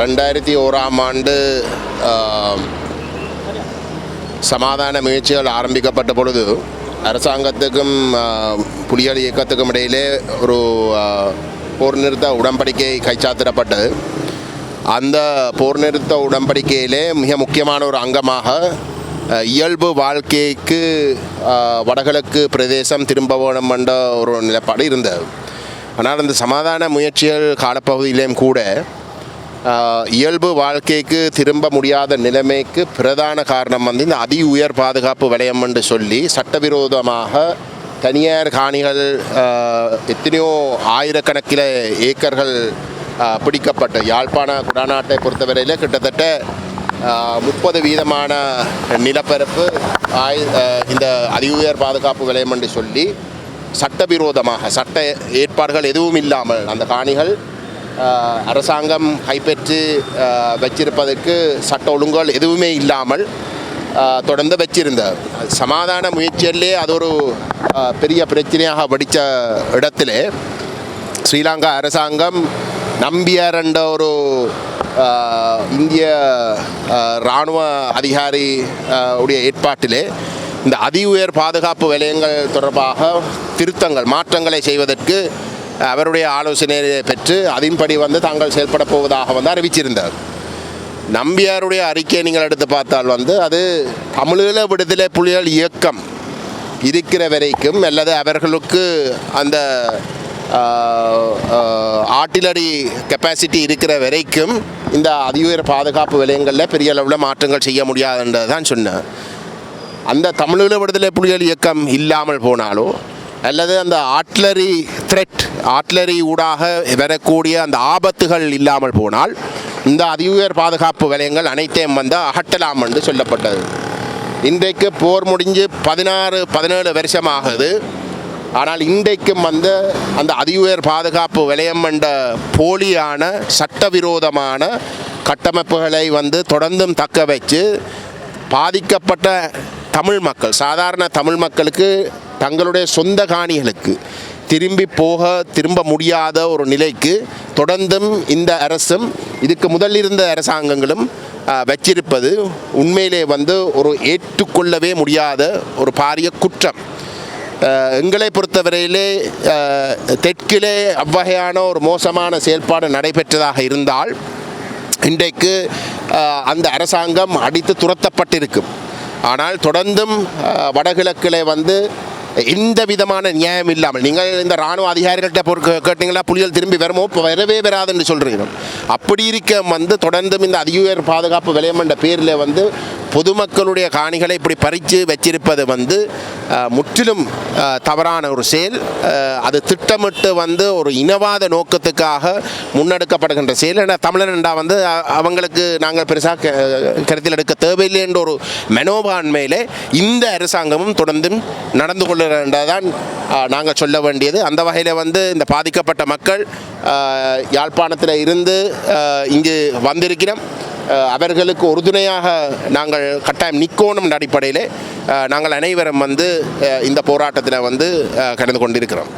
ரெண்டாயிரத்தி ஓராம் ஆண்டு சமாதான முயற்சிகள் ஆரம்பிக்கப்பட்ட பொழுது அரசாங்கத்துக்கும் புலிகள் இயக்கத்துக்கும் இடையிலே ஒரு போர் நிறுத்த உடன்படிக்கை கைச்சாத்திடப்பட்டது அந்த போர் நிறுத்த உடன்படிக்கையிலே மிக முக்கியமான ஒரு அங்கமாக இயல்பு வாழ்க்கைக்கு வடகிழக்கு பிரதேசம் திரும்ப வேணும் என்ற ஒரு நிலைப்பாடு இருந்தது ஆனால் அந்த சமாதான முயற்சிகள் காலப்பகுதியிலேயும் கூட இயல்பு வாழ்க்கைக்கு திரும்ப முடியாத நிலைமைக்கு பிரதான காரணம் வந்து இந்த அதி உயர் பாதுகாப்பு வலயம் என்று சொல்லி சட்டவிரோதமாக தனியார் காணிகள் எத்தனையோ ஆயிரக்கணக்கில் ஏக்கர்கள் பிடிக்கப்பட்ட யாழ்ப்பாண குடாநாட்டை பொறுத்தவரையில் கிட்டத்தட்ட முப்பது வீதமான நிலப்பரப்பு ஆய் இந்த அதி உயர் பாதுகாப்பு வளையம் என்று சொல்லி சட்டவிரோதமாக சட்ட ஏற்பாடுகள் எதுவும் இல்லாமல் அந்த காணிகள் அரசாங்கம் கைப்பற்றி வச்சிருப்பதற்கு சட்ட ஒழுங்குகள் எதுவுமே இல்லாமல் தொடர்ந்து வச்சிருந்த சமாதான முயற்சியிலே அது ஒரு பெரிய பிரச்சனையாக படித்த இடத்திலே ஸ்ரீலங்கா அரசாங்கம் நம்பியார் என்ற ஒரு இந்திய இராணுவ அதிகாரி உடைய ஏற்பாட்டிலே இந்த அதி உயர் பாதுகாப்பு வலயங்கள் தொடர்பாக திருத்தங்கள் மாற்றங்களை செய்வதற்கு அவருடைய ஆலோசனையை பெற்று அதன்படி வந்து தாங்கள் செயல்பட போவதாக வந்து அறிவிச்சிருந்தார். நம்பியாருடைய அறிக்கையை நீங்கள் எடுத்து பார்த்தால் வந்து அது தமிழீழ விடுதலை புலிகள் இயக்கம் இருக்கிற வரைக்கும் அல்லது அவர்களுக்கு அந்த ஆர்டிலரி கெப்பாசிட்டி இருக்கிற வரைக்கும் இந்த அதிஉயர் பாதுகாப்பு விலையங்களில் பெரிய அளவில் மாற்றங்கள் செய்ய முடியாதுன்றது தான் சொன்னேன் அந்த தமிழீழ விடுதலை புலிகள் இயக்கம் இல்லாமல் போனாலோ அல்லது அந்த ஆட்லரி த்ரெட் ஆட்லரி ஊடாக வரக்கூடிய அந்த ஆபத்துகள் இல்லாமல் போனால் இந்த அதிஉயர் பாதுகாப்பு வலயங்கள் அனைத்தையும் வந்து அகட்டலாம் என்று சொல்லப்பட்டது. இன்றைக்கு போர் முடிஞ்சு பதினாறு பதினேழு வருஷமாகுது. ஆனால் இன்றைக்கும் வந்து அந்த அதிஉயர் பாதுகாப்பு வலயம் என்ற போலியான சட்டவிரோதமான கட்டமைப்புகளை வந்து தொடர்ந்தும் தக்க வச்சு பாதிக்கப்பட்ட தமிழ் மக்கள் சாதாரண தமிழ் மக்களுக்கு தங்களுடைய சொந்த காணிகளுக்கு திரும்பி போக திரும்ப முடியாத ஒரு நிலைக்கு தொடர்ந்தும் இந்த அரசும் இதுக்கு முதல் இருந்த அரசாங்கங்களும் வச்சிருப்பது உண்மையிலே வந்து ஒரு ஏற்றுக்கொள்ளவே முடியாத ஒரு பாரிய குற்றம். எங்களை பொறுத்தவரையிலே தெற்கிலே அவ்வகையான ஒரு மோசமான செயல்பாடு நடைபெற்றதாக இருந்தால் இன்றைக்கு அந்த அரசாங்கம் அடித்து துரத்தப்பட்டிருக்கும். ஆனால் தொடர்ந்தும் வடகிழக்கில் வந்து எந்த விதமான நியாயம் இல்லாமல் நீங்கள் இந்த ராணுவ அதிகாரிகள்கிட்ட பொறு கேட்டீங்களா? புலிகள் திரும்பி வருமோ? வரவே வராதுன்னு சொல்கிறீங்க அப்படி இருக்க வந்து தொடர்ந்தும் இந்த அதிஉயர் பாதுகாப்பு விலையம் என்ற பேரில் வந்து பொதுமக்களுடைய காணிகளை இப்படி பறித்து வச்சிருப்பது வந்து முற்றிலும் தவறான ஒரு செயல். அது திட்டமிட்டு வந்து ஒரு இனவாத நோக்கத்துக்காக முன்னெடுக்கப்படுகின்ற செயல். ஏன்னா தமிழன்டா வந்து அவங்களுக்கு நாங்கள் பெருசாக கருத்தில் எடுக்க தேவையில்லை என்ற ஒரு மனோபான்மையிலே இந்த அரசாங்கமும் தொடர்ந்தும் நடந்து கொள்ளுகின்றதான் நாங்கள் சொல்ல வேண்டியது. அந்த வகையில் வந்து இந்த பாதிக்கப்பட்ட மக்கள் யாழ்ப்பாணத்தில் இருந்து இங்கு வந்திருக்கிறோம். அவர்களுக்கு உறுதுணையாக நாங்கள் கட்டாயம் நிற்கணும் அடிப்படையில் நாங்கள் அனைவரும் வந்து இந்த போராட்டத்தில் வந்து கடந்து கலந்து கொண்டிருக்கிறோம்.